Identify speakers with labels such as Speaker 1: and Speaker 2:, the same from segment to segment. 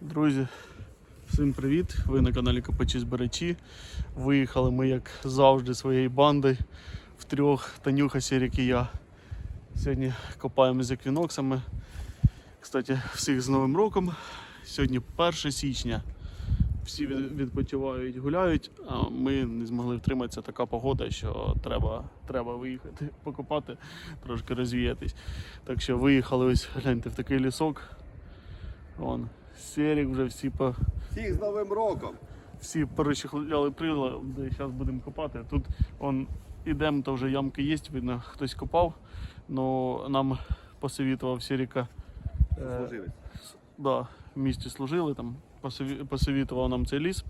Speaker 1: Друзі, всім привіт! Ви на каналі Копачі Збирачі. Виїхали ми, як завжди, своєю бандою в трьох Танюха, Сірік і я. Сьогодні копаємо з еквіноксами. Кстати, всіх з Новим роком. Сьогодні 1 січня. Всі відпочивають, гуляють, а ми не змогли втриматися. Така погода, що треба, треба виїхати, покопати, трошки розвіятись. Так що виїхали ось гляньте в такий лісок. Вон, Серік вже всі по,
Speaker 2: Всіх з Новим роком!
Speaker 1: всі перечехляли прилади, зараз будемо копати. Тут он, ідемо, то вже ямки є, видно, хтось копав. Ну нам посовітував Серіка. е,
Speaker 2: Служились.
Speaker 1: да, в місті служили, там посові- посовітував нам цей ліс.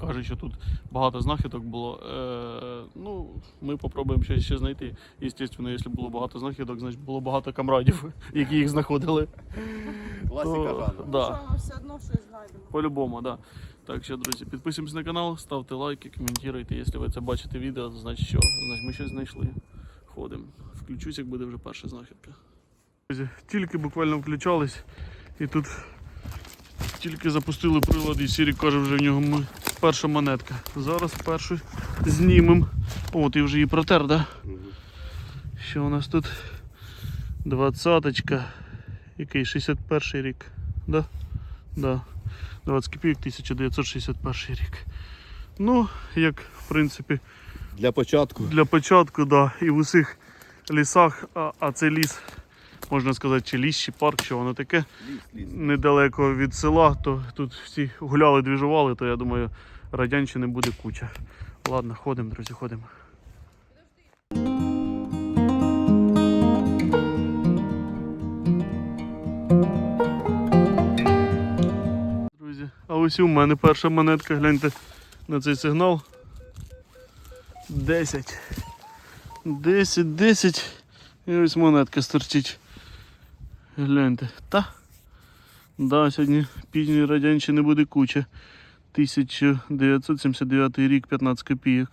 Speaker 1: Каже, що тут багато знахідок було. Е, ну, ми спробуємо щось ще знайти. Звісно, якщо було багато знахідок, значить було багато камрадів, які їх знаходили.
Speaker 2: Класика
Speaker 1: То,
Speaker 2: жанру.
Speaker 1: да.
Speaker 3: Що ми все одно щось знайдемо.
Speaker 1: По-любому, да. Так що, друзі, підписуємось на канал, ставте лайки, коментуйте. Якщо ви це бачите відео, значить що? Значить ми щось знайшли. Ходимо. Включусь, як буде вже перша знахідка. Друзі, тільки буквально включались і тут тільки запустили прилад і Сірі каже, вже в нього ми- перша монетка. Зараз першу знімемо. О, ти вже її протер, да? Що у нас тут? Двадцяточка. Який? 61 рік. Да? Да. 20 копійок 1961 рік. Ну, як в принципі,
Speaker 2: Для початку.
Speaker 1: для початку, да, і в усіх лісах, а, а це ліс, можна сказати, чи ліс, чи парк, що воно таке,
Speaker 2: Ліс, ліс.
Speaker 1: недалеко від села, то тут всі гуляли, двіжували, то я думаю, радянщини буде куча. Ладно, ходимо, друзі, ходимо. Друзі, а ось у мене перша монетка, гляньте на цей сигнал. 10. 10, 10. І ось монетка стерчить. Гляньте. Та. Да, сьогодні пізньої радянщини буде куча. 1979 рік 15 копійок.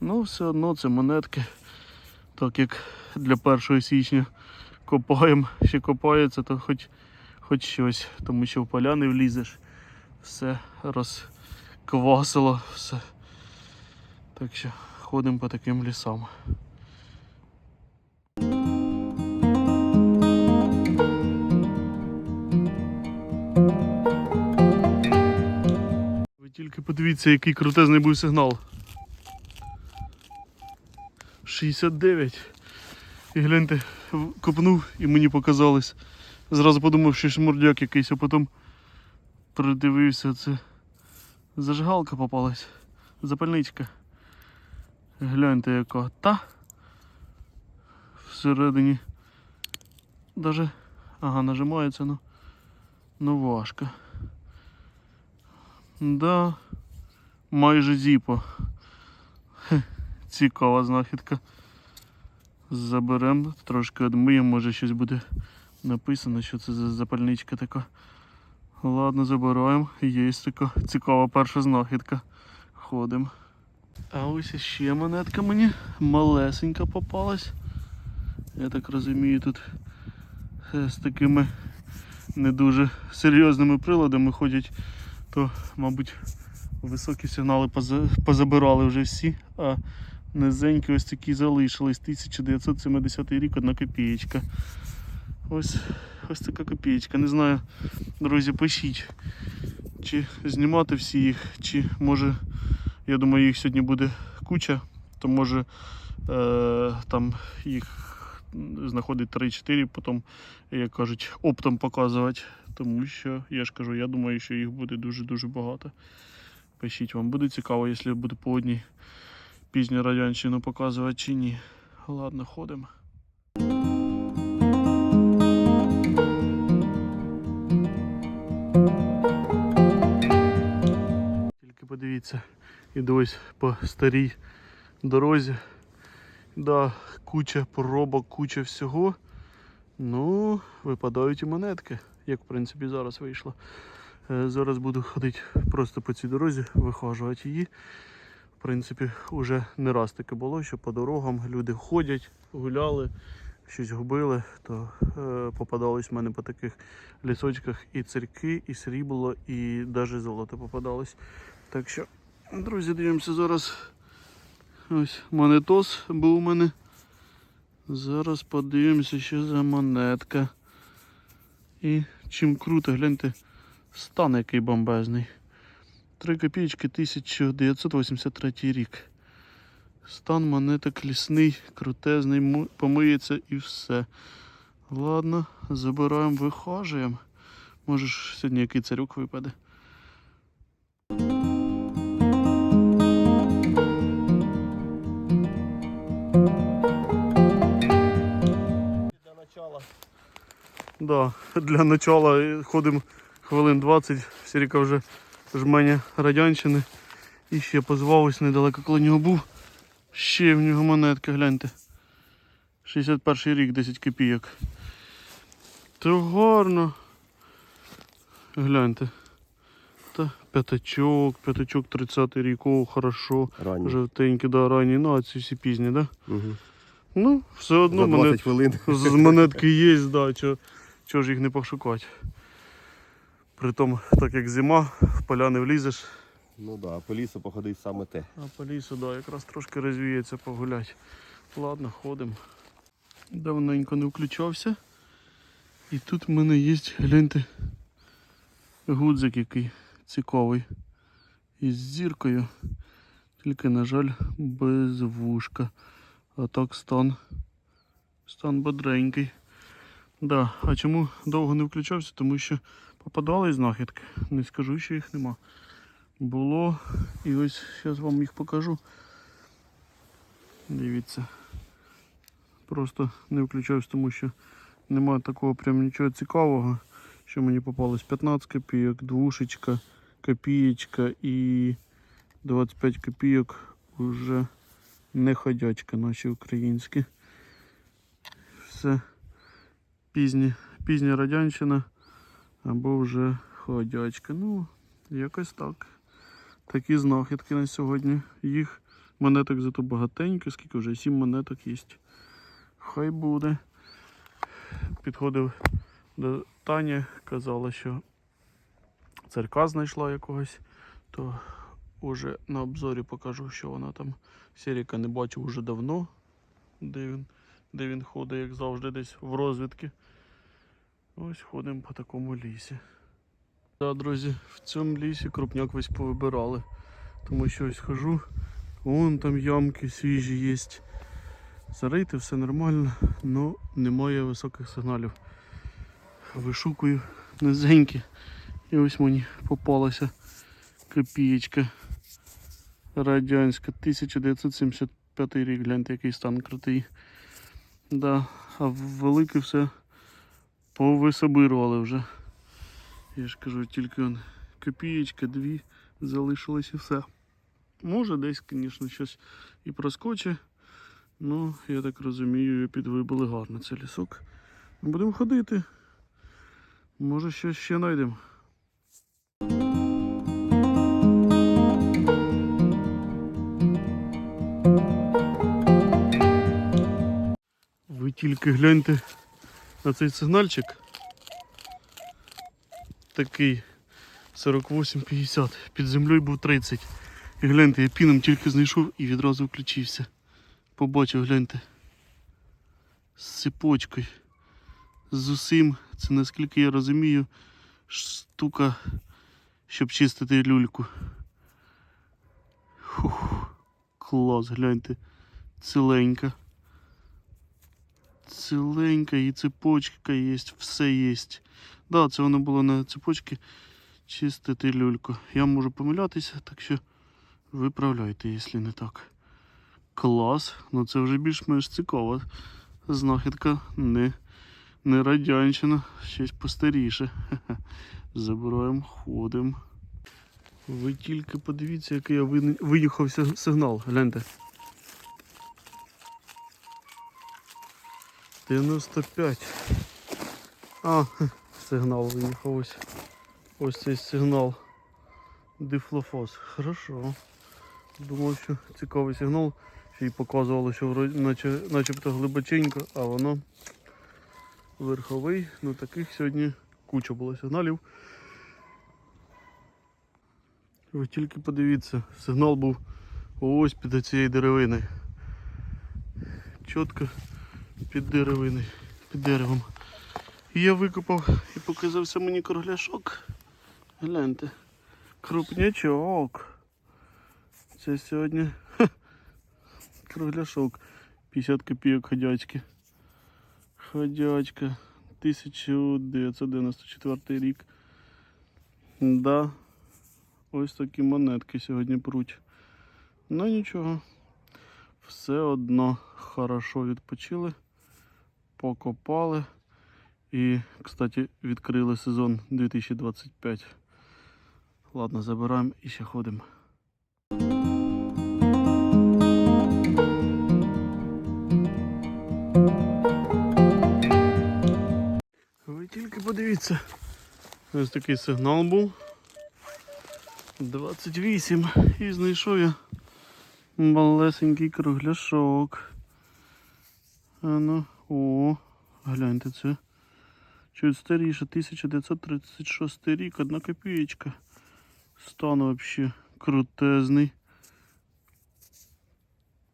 Speaker 1: Ну, все одно це монетки. Так як для 1 січня копаємо, ще копається, то хоч, хоч щось, тому що в поля не влізеш. Все розквасило, все. Так що ходимо по таким лісам. Тільки подивіться, який крутезний був сигнал. 69. І гляньте, копнув і мені показалось. Зразу подумав, що шмурдяк якийсь, а потім придивився, це зажигалка попалась. Запальничка. Гляньте яка. Та. Всередині. Даже. Ага, нажимається, ну. Ну важко. Да. Майже зіпо. Хе, Цікава знахідка. Заберемо, трошки одмиємо, може щось буде написано, що це за запальничка така. Ладно, забираємо. Є така цікава перша знахідка. Ходимо. А ось ще монетка мені малесенька попалась. Я так розумію, тут е, з такими не дуже серйозними приладами ходять, то, мабуть, високі сигнали позабирали вже всі, а низенькі ось такі залишились. 1970 рік, одна копієчка. Ось, ось така копієчка. Не знаю, друзі, пишіть, чи знімати всі їх, чи може, я думаю, їх сьогодні буде куча, то може е, там їх знаходить 3-4, потім, як кажуть, оптом показувати. Тому що, я ж кажу, я думаю, що їх буде дуже-дуже багато. Пишіть, вам буде цікаво, якщо я буду по одній пізню радянщину показувати чи ні. Ладно, ходимо. Тільки подивіться, іду ось по старій дорозі. Да, куча поробок, куча всього. Ну, випадають і монетки, як в принципі зараз вийшло. Е, Зараз буду ходити просто по цій дорозі, вихожувати її. В принципі, вже не раз таке було, що по дорогам люди ходять, гуляли, щось губили, то е, попадались в мене по таких лісочках і цирки, і срібло, і навіть золото попадалось. Так що, друзі, дивимося зараз. Ось монетос був у мене. Зараз подивимося, що за монетка. І чим круто, гляньте, стан який бомбезний. 3 копійки 1983 рік. Стан монеток лісний, крутезний, помиється і все. Ладно, забираємо, вихожуємо. Може сьогодні який царюк випаде.
Speaker 2: Для
Speaker 1: Да, для начала ходимо хвилин 20. Сіріка вже жменя радянщини. І ще позвав недалеко коло нього був. Ще в нього монетка, гляньте. 61 рік, 10 копійок. То гарно. Гляньте. Та п'ятачок, п'ятачок 30 рік, о, хорошо.
Speaker 2: Ранній.
Speaker 1: Жовтенький, да, ранній. Ну, а ці всі пізні, да?
Speaker 2: Угу.
Speaker 1: Ну, все одно
Speaker 2: За 20
Speaker 1: монет...
Speaker 2: хвилин.
Speaker 1: з монетки є, да, чого чого ж їх не пошукати. Притом, так як зима, в поля не влізеш,
Speaker 2: Ну да, по лісу походить саме те.
Speaker 1: а по лісу, да, якраз трошки розвіється погуляти. Ладно, ходимо. Давненько не включався. І тут в мене є, гляньте, гудзик який цікавий. Із зіркою. Тільки, на жаль, без вушка. А так стан. Стан бодренький. Да. А чому довго не включався? Тому що попадали знахідки. Не скажу, що їх нема. Було. І ось зараз вам їх покажу. Дивіться. Просто не включався, тому що немає такого прям нічого цікавого, що мені попалось 15 копійок, двушечка, копієчка і 25 копійок уже не ходячка наші українські. Все пізні, пізня радянщина або вже ходячка. Ну, якось так. Такі знахідки на сьогодні. Їх монеток зато багатенько, скільки вже 7 монеток є. Хай буде. Підходив до Тані, казала, що церква знайшла якогось, то уже на обзорі покажу, що вона там. Серіка не бачив уже давно, де він, де він ходить, як завжди, десь в розвідки. Ось ходимо по такому лісі. Так, друзі, в цьому лісі крупняк весь повибирали. Тому що ось хожу, вон там ямки свіжі є. Зарити все нормально, але немає високих сигналів. Вишукую низенькі. І ось мені попалася копієчка радянська 1975 рік. Гляньте, який стан крутий. Да, а велике все повисобирували вже. Я ж кажу, тільки он копієчка, дві залишилось і все. Може десь, звісно, щось і проскоче. Ну, я так розумію, підвибили гарно цей лісок. Будемо ходити. Може щось ще знайдемо. Тільки гляньте на цей сигнальчик. Такий 48-50. Під землею був 30. І гляньте, я піном тільки знайшов і відразу включився. Побачив, гляньте. З цепочкою. З усім. Це наскільки я розумію, штука, щоб чистити люльку. Фух, клас, гляньте. Ціленька. Ціленька і цепочка є, все є. Да, це воно було на цепочці чистити люльку. Я можу помилятися, так що виправляйте, якщо не так. Клас, ну це вже більш-менш цікаво. Знахідка не, не радянщина, щось постаріше. Забираємо, ходимо. Ви тільки подивіться, який я виїхався сигнал. Гляньте. 95. А, сигнал виїхав ось. Ось цей сигнал. Дифлофос. Хорошо. Думав, що цікавий сигнал, Ще й показувало, що наче, начебто глибоченько, а воно верховий. Ну таких сьогодні куча було сигналів. Ви тільки подивіться, сигнал був ось під цією деревиною. Чітко під деревиною, під деревом. Я викопав і показався мені кругляшок. Гляньте. Крупнячок. Це сьогодні ха, кругляшок. 50 копійок ходячки. Ходячка. 1994 рік. Да. Ось такі монетки сьогодні пруть. Ну нічого. Все одно хорошо відпочили, покопали. І, кстати, відкрили сезон 2025. Ладно, забираємо і ще ходимо. Ви тільки подивіться. Ось такий сигнал був. 28. І знайшов я малесенький кругляшок. А ну, о, гляньте це. Чуть старіше, 1936 рік, одна копієчка. Стан вообще крутезний.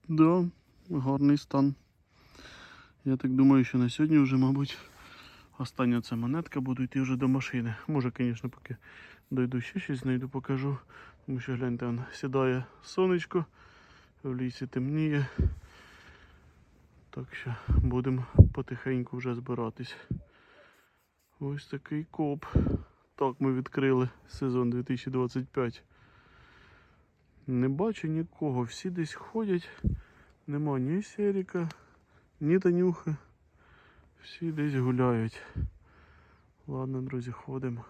Speaker 1: Да, гарний стан. Я так думаю, що на сьогодні вже, мабуть, остання ця монетка, буду йти вже до машини. Може, звісно, поки дойду ще щось знайду, покажу. Тому що гляньте, сідає сонечко, в лісі темніє. Так що будемо потихеньку вже збиратись. Ось такий коп. Так, ми відкрили сезон 2025. Не бачу нікого. Всі десь ходять. Нема ні Серіка, ні Танюхи. Всі десь гуляють. Ладно, друзі, ходимо.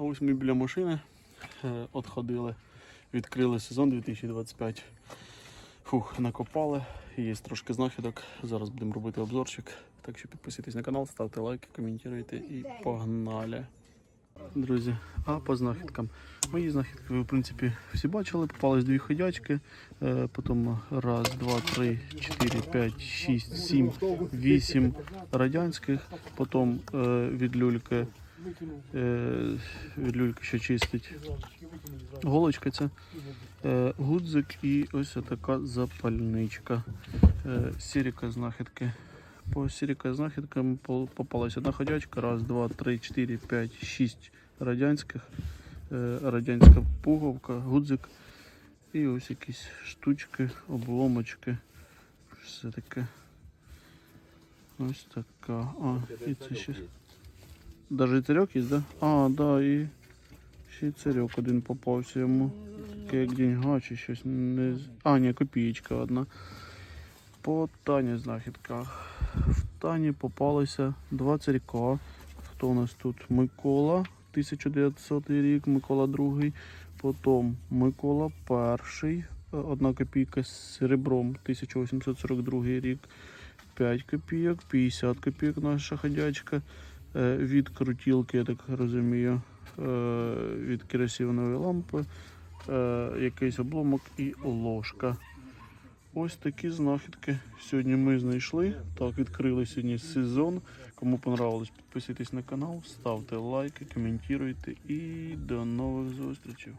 Speaker 1: А ось ми біля машини е, отходили. Відкрили сезон 2025. Фух, накопали. Є трошки знахідок. Зараз будемо робити обзорчик. Так що підписуйтесь на канал, ставте лайки, коментуйте і погнали. Друзі, а по знахідкам. Мої знахідки ви, в принципі, всі бачили. Попались дві ходячки. Е, потім раз, два, три, чотири, п'ять, шість, сім, вісім радянських. Потім е, від люльки, е, від люльки, що чистить. Голочка ця, е, гудзик і ось така запальничка. Е, сіріка знахідки. По сіріка знахідкам по- попалась одна ходячка. Раз, два, три, чотири, п'ять, шість радянських. Е, радянська пуговка, гудзик. І ось якісь штучки, обломочки. Все таке. Ось така. А, і це ще. Даже і царьок є, да? А, да, і ще й царьок один попався йому. Таке як деньга чи щось. Не... А, ні, копієчка одна. По Тані знахідках. В Тані попалися два царька. Хто у нас тут? Микола, 1900 рік, Микола II. Потім Микола е, одна копійка з серебром, 1842 рік. 5 копійок, 50 копійок наша ходячка. Е, Від крутілки, я так розумію, е, від керосинової лампи, е, якийсь обломок і ложка. Ось такі знахідки сьогодні ми знайшли. Так, відкрили сьогодні сезон. Кому понравилось, підписуйтесь на канал, ставте лайки, коментуйте і до нових зустрічей.